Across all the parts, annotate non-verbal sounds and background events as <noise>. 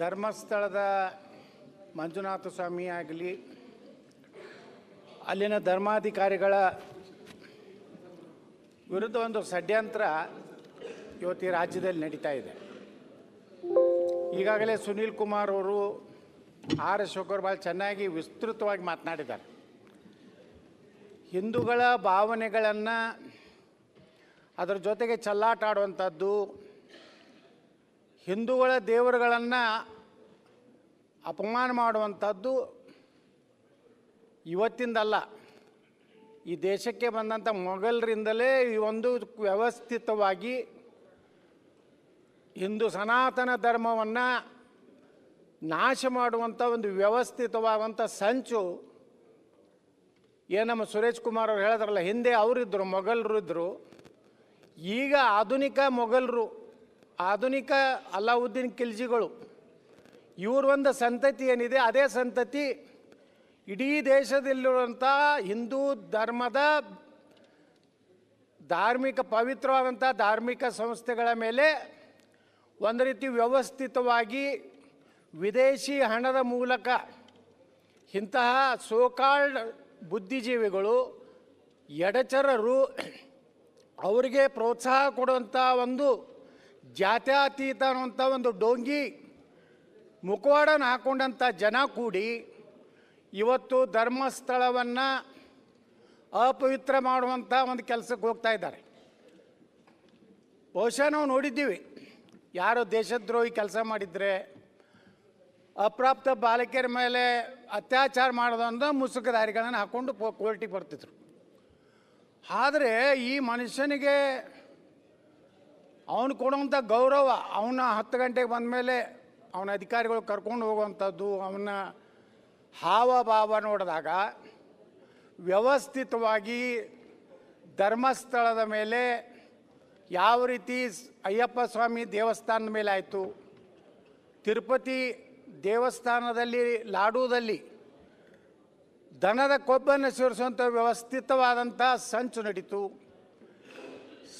ಧರ್ಮಸ್ಥಳದ ಮಂಜುನಾಥ ಸ್ವಾಮಿ ಆಗಲಿ, ಅಲ್ಲಿನ ಧರ್ಮಾಧಿಕಾರಿಗಳ ವಿರುದ್ಧ ಒಂದು ಷಡ್ಯಂತ್ರ ಇವತ್ತು ರಾಜ್ಯದಲ್ಲಿ ನಡೀತಾ ಇದೆ. ಈಗಾಗಲೇ ಸುನೀಲ್ ಕುಮಾರ್ ಅವರು ಆರ್ ಅಶೋಕರ್ ಭಾಳ ಚೆನ್ನಾಗಿ ವಿಸ್ತೃತವಾಗಿ ಮಾತನಾಡಿದ್ದಾರೆ. ಹಿಂದೂಗಳ ಭಾವನೆಗಳನ್ನು ಅದರ ಜೊತೆಗೆ ಚಲ್ಲಾಟ ಆಡುವಂಥದ್ದು ಹಿಂದೂಗಳ ದೇವರುಗಳನ್ನು ಅಪಮಾನ ಮಾಡುವಂಥದ್ದು ಇವತ್ತಿಂದಲ್ಲ. ಈ ದೇಶಕ್ಕೆ ಬಂದಂಥ ಮೊಘಲರಿಂದಲೇ ಈ ಒಂದು ವ್ಯವಸ್ಥಿತವಾಗಿ ಹಿಂದೂ ಸನಾತನ ಧರ್ಮವನ್ನು ನಾಶ ಮಾಡುವಂಥ ಒಂದು ವ್ಯವಸ್ಥಿತವಾದಂಥ ಸಂಚು. ಏನು ನಮ್ಮ ಸುರೇಶ್ ಕುಮಾರ್ ಅವ್ರು ಹೇಳಿದ್ರಲ್ಲ, ಹಿಂದೆ ಅವರಿದ್ದರು ಮೊಘಲರು ಇದ್ದರು ಈಗ ಆಧುನಿಕ ಮೊಘಲರು ಆಧುನಿಕ ಅಲ್ಲಾವುದ್ದೀನ್ ಖಿಲ್ಜಿಗಳು, ಇವ್ರ ಒಂದು ಸಂತತಿ ಏನಿದೆ, ಅದೇ ಸಂತತಿ ಇಡೀ ದೇಶದಲ್ಲಿರುವಂಥ ಹಿಂದೂ ಧರ್ಮದ ಧಾರ್ಮಿಕ ಪವಿತ್ರವಾದಂಥ ಧಾರ್ಮಿಕ ಸಂಸ್ಥೆಗಳ ಮೇಲೆ ಒಂದು ರೀತಿ ವ್ಯವಸ್ಥಿತವಾಗಿ ವಿದೇಶಿ ಹಣದ ಮೂಲಕ ಇಂತಹ ಸೋಕಾಲ್ಡ್ ಬುದ್ಧಿಜೀವಿಗಳು, ಎಡಚರರು ಅವರಿಗೆ ಪ್ರೋತ್ಸಾಹ ಕೊಡುವಂಥ ಒಂದು ಜಾತ್ಯತೀತ ಅನ್ನುವಂಥ ಒಂದು ಡೋಂಗಿ ಮುಖವಾಡನ ಹಾಕೊಂಡಂಥ ಜನ ಕೂಡಿ ಇವತ್ತು ಧರ್ಮಸ್ಥಳವನ್ನು ಅಪವಿತ್ರ ಮಾಡುವಂಥ ಒಂದು ಕೆಲಸಕ್ಕೆ ಹೋಗ್ತಾ ಇದ್ದಾರೆ. ಬಹುಶಃ ನಾವು ನೋಡಿದ್ದೀವಿ. ಯಾರು ದೇಶದ್ರೋಹಿ ಕೆಲಸ ಮಾಡಿದರೆ ಅಪ್ರಾಪ್ತ ಬಾಲಕಿಯರ ಮೇಲೆ ಅತ್ಯಾಚಾರ ಮಾಡೋದಂದ್ರೆ ಮುಸುಕದಾರಿಗಳನ್ನು ಹಾಕ್ಕೊಂಡು ಕೋರ್ಟಿಗೆ ಬರ್ತಿದ್ರು. ಆದರೆ ಈ ಮನುಷ್ಯನಿಗೆ ಅವನು ಕೊಡುವಂಥ ಗೌರವ ಅವನ ಹತ್ತು ಗಂಟೆಗೆ ಬಂದ ಮೇಲೆ ಅವನ ಅಧಿಕಾರಿಗಳು ಕರ್ಕೊಂಡು ಹೋಗುವಂಥದ್ದು, ಅವನ ಹಾವಭಾವ ನೋಡಿದಾಗ ವ್ಯವಸ್ಥಿತವಾಗಿ ಧರ್ಮಸ್ಥಳದ ಮೇಲೆ ಯಾವ ರೀತಿ ಅಯ್ಯಪ್ಪ ಸ್ವಾಮಿ ದೇವಸ್ಥಾನದ ಮೇಲೆ ಆಯಿತು. ತಿರುಪತಿ ದೇವಸ್ಥಾನದಲ್ಲಿ, ಲಾಡೂದಲ್ಲಿ ದನದ ಕೊಬ್ಬನ್ನು ಸೇರಿಸುವಂಥ ವ್ಯವಸ್ಥಿತವಾದಂಥ ಸಂಚು ನಡೀತು.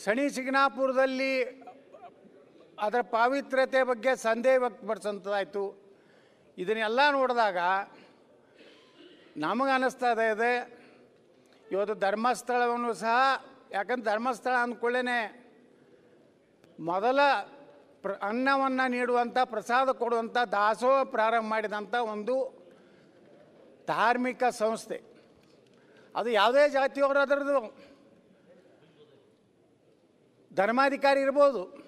ಶನಿ, ಸಿಗ್ನಾಪುರದಲ್ಲಿ ಅದರ ಪಾವಿತ್ರ್ಯತೆ ಬಗ್ಗೆ ಸಂದೇಹ ವ್ಯಕ್ತಪಡಿಸಂಥದ್ದಾಯಿತು ಇದನ್ನೆಲ್ಲ ನೋಡಿದಾಗ ನಮಗೆ ಅನ್ನಿಸ್ತಾ ಇದೆ. ಇವತ್ತು ಧರ್ಮಸ್ಥಳವನ್ನು ಸಹ, ಯಾಕಂದ್ರೆ ಧರ್ಮಸ್ಥಳ ಅಂದ್ಕೊಳ್ಳೇನೆ ಮೊದಲ ಪ್ರ, ಅನ್ನವನ್ನು ನೀಡುವಂಥ ಪ್ರಸಾದ ಕೊಡುವಂಥ ದಾಸೋಹ ಪ್ರಾರಂಭ ಮಾಡಿದಂಥ ಒಂದು ಧಾರ್ಮಿಕ ಸಂಸ್ಥೆ. ಅದು ಯಾವುದೇ ಜಾತಿಯವರು ಅದರದ್ದು ಧರ್ಮಾಧಿಕಾರಿ ಇರ್ಬೋದು.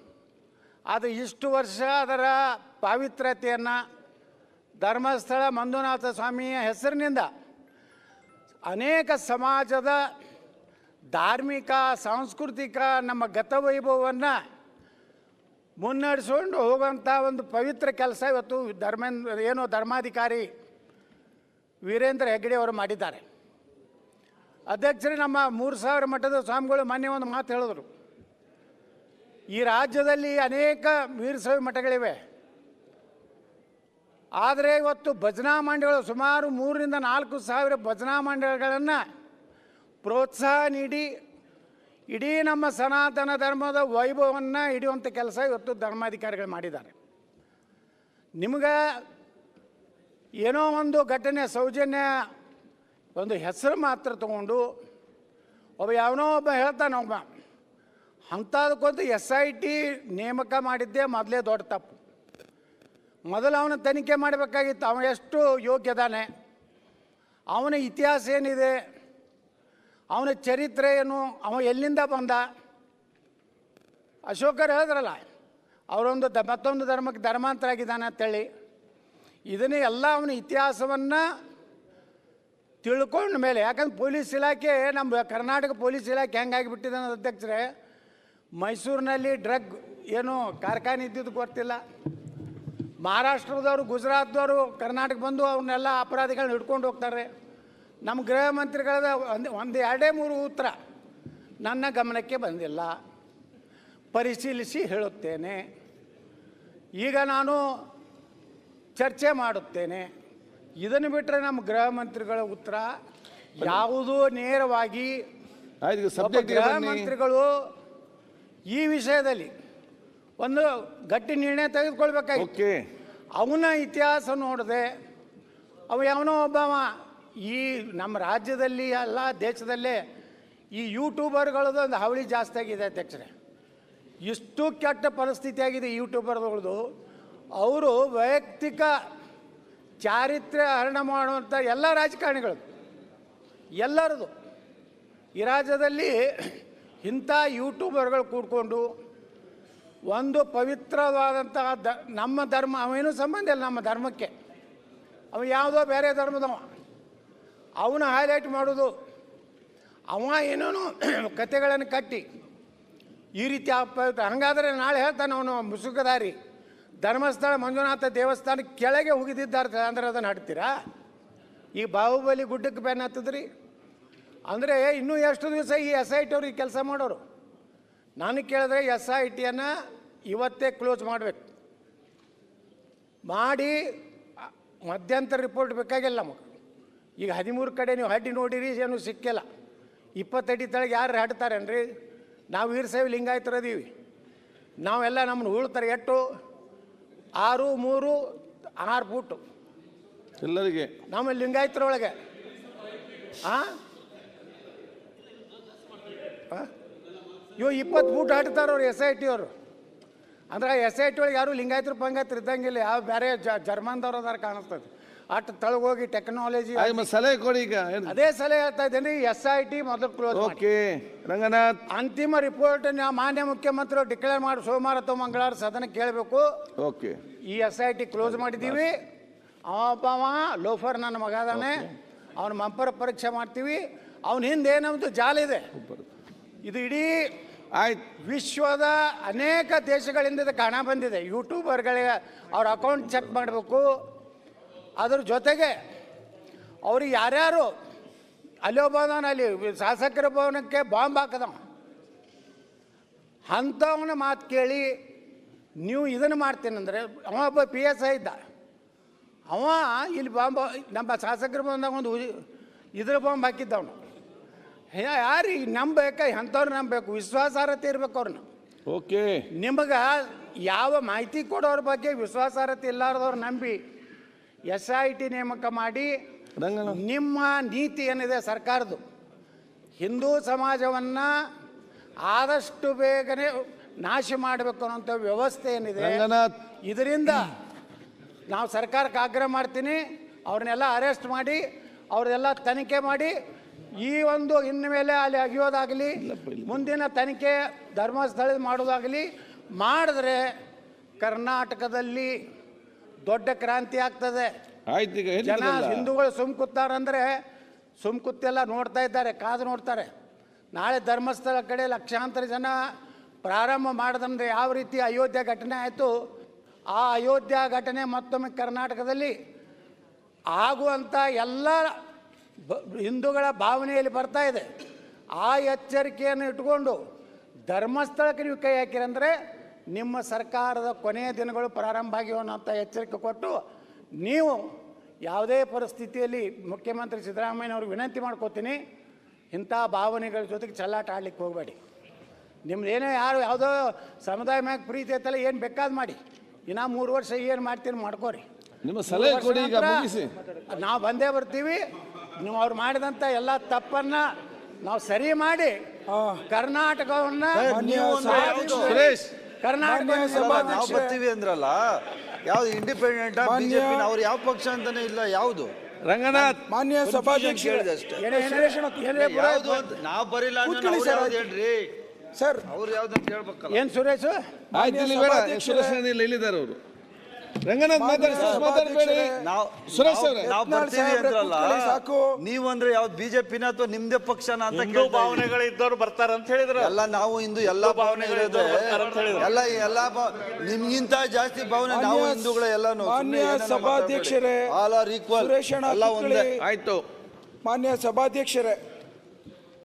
ಆದರೆ ಇಷ್ಟು ವರ್ಷ ಅದರ ಪಾವಿತ್ರ್ಯತೆಯನ್ನು ಧರ್ಮಸ್ಥಳ ಮಂಜುನಾಥ ಸ್ವಾಮಿಯ ಹೆಸರಿನಿಂದ ಅನೇಕ ಸಮಾಜದ ಧಾರ್ಮಿಕ, ಸಾಂಸ್ಕೃತಿಕ ನಮ್ಮ ಗತವೈಭವವನ್ನು ಮುನ್ನಡೆಸ್ಕೊಂಡು ಹೋಗುವಂಥ ಒಂದು ಪವಿತ್ರ ಕೆಲಸ ಇವತ್ತು ಧರ್ಮೇಂದ್ರ, ಏನು ಧರ್ಮಾಧಿಕಾರಿ ವೀರೇಂದ್ರ ಹೆಗ್ಡೆ ಅವರು ಮಾಡಿದ್ದಾರೆ. ಅಧ್ಯಕ್ಷರೇ ನಮ್ಮ ಮೂರು ಸಾವಿರ ಮಠದ ಸ್ವಾಮಿಗಳು ಮೊನ್ನೆ ಒಂದು ಮಾತು ಹೇಳಿದ್ರು. ಈ ರಾಜ್ಯದಲ್ಲಿ ಅನೇಕ ವೀರಶೈವ ಮಠಗಳಿವೆ. ಆದರೆ ಇವತ್ತು ಭಜನಾ ಮಂಡಳಿಗಳು ಸುಮಾರು ಮೂರರಿಂದ ನಾಲ್ಕು ಸಾವಿರ ಭಜನಾ ಮಂಡಳಿಗಳನ್ನು ಪ್ರೋತ್ಸಾಹ ನೀಡಿ ಇಡೀ ನಮ್ಮ ಸನಾತನ ಧರ್ಮದ ವೈಭವವನ್ನು ಹಿಡಿಯುವಂಥ ಕೆಲಸ ಇವತ್ತು ಧರ್ಮಾಧಿಕಾರಿಗಳು ಮಾಡಿದ್ದಾರೆ. ನಿಮಗೆ ಏನೋ ಒಂದು ಘಟನೆ ಸೌಜನ್ಯ ಒಂದು ಹೆಸರು ಮಾತ್ರ ತಗೊಂಡು ಒಬ್ಬ ಯಾವನೋ ಒಬ್ಬ ಹೇಳ್ತಾನೆ ಒಬ್ಬ. ಅಂಥದಕ್ಕೊಂದು ಎಸ್ ಐ ಟಿ ನೇಮಕ ಮಾಡಿದ್ದೇ ಮೊದಲೇ ದೊಡ್ಡ ತಪ್ಪು. ಮೊದಲು ಅವನ ತನಿಖೆ ಮಾಡಬೇಕಾಗಿತ್ತು ಅವ ಎಷ್ಟು ಯೋಗ್ಯದಾನೆ. ಅವನ ಇತಿಹಾಸ ಏನಿದೆ, ಅವನ ಚರಿತ್ರೆ ಏನು ಅವ ಎಲ್ಲಿಂದ ಬಂದ? ಅಶೋಕರು ಹೇಳಿದ್ರಲ್ಲ, ಅವರೊಂದು ದ, ಮತ್ತೊಂದು ಧರ್ಮಕ್ಕೆ ಧರ್ಮಾಂತರ ಆಗಿದ್ದಾನೆ ಅಂತೇಳಿ. ಇದನ್ನೇ ಎಲ್ಲ ಅವನ ಇತಿಹಾಸವನ್ನು ತಿಳ್ಕೊಂಡ ಮೇಲೆ, ಯಾಕಂದ್ರೆ ಪೊಲೀಸ್ ಇಲಾಖೆ, ನಮ್ಮ ಕರ್ನಾಟಕ ಪೊಲೀಸ್ ಇಲಾಖೆ ಹೆಂಗಾಗಿಬಿಟ್ಟಿದೆ ಅನ್ನೋದು ಅಧ್ಯಕ್ಷರೇ ಮೈಸೂರಿನಲ್ಲಿ ಡ್ರಗ್ ಏನು ಕಾರ್ಖಾನೆ ಇದ್ದಿದ್ದು ಗೊತ್ತಿಲ್ಲ. ಮಹಾರಾಷ್ಟ್ರದವರು ಗುಜರಾತ್ದವರು ಕರ್ನಾಟಕ ಬಂದು ಅವನ್ನೆಲ್ಲ ಅಪರಾಧಿಗಳನ್ನ ಹಿಡ್ಕೊಂಡು ಹೋಗ್ತಾರೆ. ನಮ್ಮ ಗೃಹ ಮಂತ್ರಿಗಳದ ಒಂದು ಒಂದು ಎರಡೇ ಮೂರು ಉತ್ತರ. ನನ್ನ ಗಮನಕ್ಕೆ ಬಂದಿಲ್ಲ. ಪರಿಶೀಲಿಸಿ ಹೇಳುತ್ತೇನೆ. ಈಗ ನಾನು ಚರ್ಚೆ ಮಾಡುತ್ತೇನೆ. ಇದನ್ನು ಬಿಟ್ಟರೆ ನಮ್ಮ ಗೃಹ ಮಂತ್ರಿಗಳ ಉತ್ತರ ಯಾವುದೂ ನೇರವಾಗಿ ಗೃಹ ಮಂತ್ರಿಗಳು ಈ ವಿಷಯದಲ್ಲಿ ಒಂದು ಗಟ್ಟಿ ನಿರ್ಣಯ ತೆಗೆದುಕೊಳ್ಬೇಕಾಗಿತ್ತು. ಓಕೆ ಅವನ ಇತಿಹಾಸ ನೋಡಿದೆ ಅವ ಯಾವನೋ ಒಬ್ಬ ಈ ನಮ್ಮ ರಾಜ್ಯದಲ್ಲಿ ಅಲ್ಲ ದೇಶದಲ್ಲೇ ಈ ಯೂಟ್ಯೂಬರ್ಗಳದ್ದು ಒಂದು ಹಾವಳಿ ಜಾಸ್ತಿ ಆಗಿದೆ ಅಧ್ಯಕ್ಷರೇ. ಇಷ್ಟು ಕೆಟ್ಟ ಪರಿಸ್ಥಿತಿ ಆಗಿದೆ ಯೂಟ್ಯೂಬರ್ಗಳದು ಅವರು ವೈಯಕ್ತಿಕ ಚಾರಿತ್ರ್ಯ ಹರಣ ಮಾಡುವಂಥ ಎಲ್ಲ ರಾಜಕಾರಣಿಗಳು ಎಲ್ಲರದು ಈ ರಾಜ್ಯದಲ್ಲಿ ಇಂಥ ಯೂಟ್ಯೂಬರ್ಗಳು ಕೂಡ್ಕೊಂಡು ಒಂದು ಪವಿತ್ರವಾದಂತಹ ದ, ನಮ್ಮ ಧರ್ಮ, ಅವೇನೂ ಸಂಬಂಧ ಇಲ್ಲ ನಮ್ಮ ಧರ್ಮಕ್ಕೆ. ಅವ ಯಾವುದೋ ಬೇರೆ ಧರ್ಮದವ. ಅವನು ಹೈಲೈಟ್ ಮಾಡೋದು, ಅವ ಏನೋ <clears throat> ಕತೆಗಳನ್ನು ಕಟ್ಟಿ, ಈ ರೀತಿ ಅಪ ಹಂಗಾದರೆ ನಾಳೆ ಹೇಳ್ತಾನೆ ಅವನು ಮುಸುಕದಾರಿ ಧರ್ಮಸ್ಥಳ ಮಂಜುನಾಥ ದೇವಸ್ಥಾನ ಕೆಳಗೆ ಹೋಗಿದ್ದಿದ್ದಾರೆ ಅಂದ್ರೆ ಅದನ್ನು ಹಾಡ್ತೀರಾ ಈ ಬಾಹುಬಲಿ ಗುಡ್ಡಕ್ಕೆ ಬೆನ್ನ ಹತ್ತದ್ರಿ? ಅಂದರೆ ಇನ್ನೂ ಎಷ್ಟು ದಿವಸ ಈ ಎಸ್ ಐ ಟಿ ಅವ್ರಿಗೆ ಕೆಲಸ ಮಾಡೋರು? ನಾನು ಕೇಳಿದ್ರೆ ಎಸ್ ಐ ಟಿಯನ್ನು ಇವತ್ತೇ ಕ್ಲೋಸ್ ಮಾಡಬೇಕು. ಮಾಡಿ ಮಧ್ಯಂತರ ರಿಪೋರ್ಟ್ ಬೇಕಾಗಿಲ್ಲ ನಮಗೆ. ಈಗ ಹದಿಮೂರು ಕಡೆ ನೀವು ಹಡ್ಡಿ ನೋಡಿರಿ ಏನು ಸಿಕ್ಕಿಲ್ಲ ಇಪ್ಪತ್ತಡಿ ತಳಗೆ ಯಾರು ಹಾಡ್ತಾರೇನ್ರಿ? ನಾವು ವೀರಶೈವ ಲಿಂಗಾಯತರದೀವಿ ನಾವೆಲ್ಲ ನಮ್ಮನ್ನು ಉಳ್ತಾರೆ ಎಟ್ಟು? ಆರು ಮೂರು ಆರು ಫೂಟು ಎಲ್ಲರಿಗೆ. ನಮ್ಮ ಲಿಂಗಾಯತರೊಳಗೆ. ಆ? ಆ? ಇವು ಇಪ್ಪತ್ತು ಫೂಟ್ ಹಾಡ್ತಾರ ಅವ್ರು ಎಸ್ ಐ ಟಿ ಅವರು. ಅಂದ್ರೆ ಎಸ್ ಐ ಟಿ ಒಳಗೆ ಯಾರು ಲಿಂಗಾಯತರು ಪಂಗಾಯತರು ಇದ್ದಂಗಿಲ್ಲ ಯಾವ ಬೇರೆ ಜರ್ಮನ್ದವ್ರು ಅದಾರ ಕಾಣಿಸ್ತದೆ. ಅಟ್ ತಳಗೋಗಿ ಟೆಕ್ನಾಲಜಿ ಸಲಹೆ ಕೊಡಿ ಈಗ ಅದೇ ಸಲಹೆ ಹೇಳ್ತಾ ಇದ್ದೇನೆ ಎಸ್ ಐ ಟಿ ಮೊದಲು ಕ್ಲೋಸ್ ಓಕೆ ರಂಗನಾಥ್. ಅಂತಿಮ ರಿಪೋರ್ಟ್ ನಾವು ಮಾನ್ಯ ಮುಖ್ಯಮಂತ್ರಿ ಡಿಕ್ಲೇರ್ ಮಾಡಿ ಸೋಮವಾರ ಅಥವಾ ಮಂಗಳವಾರ ಸದನ ಕೇಳಬೇಕು. ಓಕೆ. ಈ ಎಸ್ ಐ ಟಿ ಕ್ಲೋಸ್ ಮಾಡಿದ್ದೀವಿ. ಅವಪ್ಪ ಲೋಫರ್ ನನ್ನ ಮಗ ಅದಾನೆ. ಅವನ ಮಂಪರ ಪರೀಕ್ಷೆ ಮಾಡ್ತೀವಿ. ಅವನ ಹಿಂದೆ ಏನಂತ ಜಾಲ ಇದೆ ಇದು ಇಡೀ ವಿಶ್ವದ ಅನೇಕ ದೇಶಗಳಿಂದ ಇದಕ್ಕೆ ಹಣ ಬಂದಿದೆ. ಯೂಟ್ಯೂಬರ್ಗಳಿಗೆ ಅವ್ರ ಅಕೌಂಟ್ ಚೆಕ್ ಮಾಡಬೇಕು. ಅದ್ರ ಜೊತೆಗೆ ಅವ್ರಿಗೆ ಯಾರ್ಯಾರು ಅಲ್ಲೋ ಒಬ್ಬನ ಅಲ್ಲಿ ಶಾಸಕರ ಭವನಕ್ಕೆ ಬಾಂಬ್ ಹಾಕದ ಅಂಥವನ ಮಾತು ಕೇಳಿ ನೀವು ಇದನ್ನು ಮಾಡ್ತೀನಂದ್ರೆ ಅವ ಒಬ್ಬ ಪಿ ಎಸ್ ಐ ಇದ್ದ. ಅವ ಇಲ್ಲಿ ಬಾಂಬ್, ನಮ್ಮ ಶಾಸಕರ ಭವನದಾಗ ಒಂದು ಇದ್ರ ಬಾಂಬ್ ಹಾಕಿದ್ದವನು. ಯಾರು ನಂಬಬೇಕ ಅಂಥವ್ರು ನಂಬಬೇಕು? ವಿಶ್ವಾಸಾರ್ಹತೆ ಇರ್ಬೇಕು ಅವ್ರನ್ನ ಓಕೆ. ನಿಮಗೆ ಯಾವ ಮಾಹಿತಿ ಕೊಡೋರ ಬಗ್ಗೆ ವಿಶ್ವಾಸಾರ್ಹತೆ ಇಲ್ಲಾರ್ದವ್ರು ನಂಬಿ ಎಸ್ ಐ ಟಿ ನೇಮಕ ಮಾಡಿ ನಿಮ್ಮ ನೀತಿ ಏನಿದೆ ಸರ್ಕಾರದ್ದು? ಹಿಂದೂ ಸಮಾಜವನ್ನು ಆದಷ್ಟು ಬೇಗನೆ ನಾಶ ಮಾಡಬೇಕು ಅನ್ನೋಂಥ ವ್ಯವಸ್ಥೆ ಏನಿದೆ? ಇದರಿಂದ ನಾವು ಸರ್ಕಾರಕ್ಕೆ ಆಗ್ರಹ ಮಾಡ್ತೀನಿ. ಅವ್ರನ್ನೆಲ್ಲ ಅರೆಸ್ಟ್ ಮಾಡಿ ಅವ್ರನ್ನೆಲ್ಲ ತನಿಖೆ ಮಾಡಿ ಈ ಒಂದು ಇನ್ನು ಮೇಲೆ ಅಲ್ಲಿ ಅಗಿಯೋದಾಗಲಿ ಮುಂದಿನ ತನಿಖೆ ಧರ್ಮಸ್ಥಳದ ಮಾಡೋದಾಗಲಿ ಮಾಡಿದ್ರೆ ಕರ್ನಾಟಕದಲ್ಲಿ ದೊಡ್ಡ ಕ್ರಾಂತಿ ಆಗ್ತದೆ. ಆಯ್ತು ಈಗ ಜನ. ಹಿಂದೂಗಳು ಸುಮ್ ಕೂತಾರಂದ್ರೆ ಸುಮ್ ಕೂತೆಲ್ಲ ನೋಡ್ತಾ ಇದ್ದಾರೆ ಕಾದು ನೋಡ್ತಾರೆ. ನಾಳೆ ಧರ್ಮಸ್ಥಳ ಕಡೆ ಲಕ್ಷಾಂತರ ಜನ ಪ್ರಾರಂಭ ಮಾಡಿದಂದ್ರೆ ಯಾವ ರೀತಿ ಅಯೋಧ್ಯೆ ಘಟನೆ ಆಯಿತು? ಆ ಅಯೋಧ್ಯ ಘಟನೆ ಮತ್ತೊಮ್ಮೆ ಕರ್ನಾಟಕದಲ್ಲಿ ಆಗುವಂಥ ಎಲ್ಲ ಹಿಂದೂಗಳ ಭಾವನೆಯಲ್ಲಿ ಬರ್ತಾ ಇದೆ. ಆ ಎಚ್ಚರಿಕೆಯನ್ನು ಇಟ್ಕೊಂಡು ಧರ್ಮಸ್ಥಳಕ್ಕೆ ನೀವು ಕೈ ಹಾಕಿರಂದ್ರೆ ನಿಮ್ಮ ಸರ್ಕಾರದ ಕೊನೆಯ ದಿನಗಳು ಪ್ರಾರಂಭ ಆಗಿವೆ ಅನ್ನೋಂಥ ಎಚ್ಚರಿಕೆ ಕೊಟ್ಟು ನೀವು ಯಾವುದೇ ಪರಿಸ್ಥಿತಿಯಲ್ಲಿ ಮುಖ್ಯಮಂತ್ರಿ ಸಿದ್ದರಾಮಯ್ಯನವ್ರಿಗೆ ವಿನಂತಿ ಮಾಡ್ಕೋತೀನಿ ಇಂಥ ಭಾವನೆಗಳ ಜೊತೆಗೆ ಚೆಲ್ಲಾಟ ಆಡ್ಲಿಕ್ಕೆ ಹೋಗಬೇಡಿ. ನಿಮ್ದು ಏನೇ ಯಾರು ಯಾವುದೋ ಸಮುದಾಯ ಮ್ಯಾಗ ಪ್ರೀತಿ ಐತಲ್ಲ ಏನು ಬೇಕಾದ್ ಮಾಡಿ. ಇನ್ನ ಮೂರು ವರ್ಷ ಏನು ಮಾಡ್ತೀನಿ ಮಾಡ್ಕೋರಿ. ನಿಮ್ಮ ಸಲಹೆ ಕೊಡಿ ಈಗ ನಾವು ಬಂದೇ ಬರ್ತೀವಿ. ನೀವು ಅವ್ರು ಮಾಡಿದಂಥ ಎಲ್ಲ ತಪ್ಪನ್ನ ನಾವು ಸರಿ ಮಾಡಿ ಕರ್ನಾಟಕವನ್ನ ನೀವು ಅಂದ್ರೆ ಯಾವ್ದು? ಸುರೇಶ್ ಕರ್ನಾಟಕ ಅಲ್ಲ, ನಾವು ಬರ್ತೀವಿ ಅಂದ್ರಲ್ಲ ಯಾವ್ದು ಇಂಡಿಪೆಂಡೆಂಟ್ ಬಿಜೆಪಿ ಅವ್ರು ಯಾವ ಪಕ್ಷ ಅಂತಾನೆ ಇಲ್ಲ ಯಾವುದು? ರಂಗನಾಥ್ ಮಾನ್ಯ ಅಂತ ನಾವು ಬರಿಲ್ಲ ಹೇಳ್ರಿ? ಸರ್. ಅವ್ರು ಯಾವ್ದು ಅಂತ ಹೇಳ್ಬೇಕಲ್ಲ. ಏನು ಸುರೇಶ್? ಇಲ್ಲಿದ್ದಾರೆ ಅವರು. ರಂಗನಾಥ್ ಮಾತಾಡಿ ನಾವು ಸುರೇಶ್ ಅವ್ರೆ. ನಾವು ಬರ್ತೀವಿ ಅಂದ್ರಲ್ಲ ಕೂತ್ಕೊಳ್ಳಿ ಸಾಕು. ನೀವು ಅಂದ್ರೆ ಯಾವ್ದು ಬಿಜೆಪಿನ ಅಥವಾ ನಿಮ್ದೇ ಪಕ್ಷನ ಅಂತ ಹಿಂದೂ. ಭಾವನೆಗಳು ಇದ್ದವ್ರು ಬರ್ತಾರ ಅಂತ ಹೇಳಿದ್ರು ಎಲ್ಲ ನಾವು ಇಂದು ಎಲ್ಲಾ ಭಾವನೆ ಭಾವನೆಗಳು ಬರ್ತಾರೆ ಅಂತ ಹೇಳಿದ್ರು. ಎಲ್ಲ ಎಲ್ಲಾ ಭಾವ- ನಿಮ್ಗಿಂತ ಜಾಸ್ತಿ ಭಾವನೆ ನಾವು ಹಿಂದೂಗಳ ಎಲ್ಲಾನು ಮಾನ್ಯ ಸಭಾಧ್ಯಕ್ಷರೇ ಆಲ್ ಆರ್ ಈಕ್ವಲ್ ಎಲ್ಲ ಒಂದೇ. ಆಯ್ತು ಮಾನ್ಯ ಸಭಾಧ್ಯಕ್ಷರೇ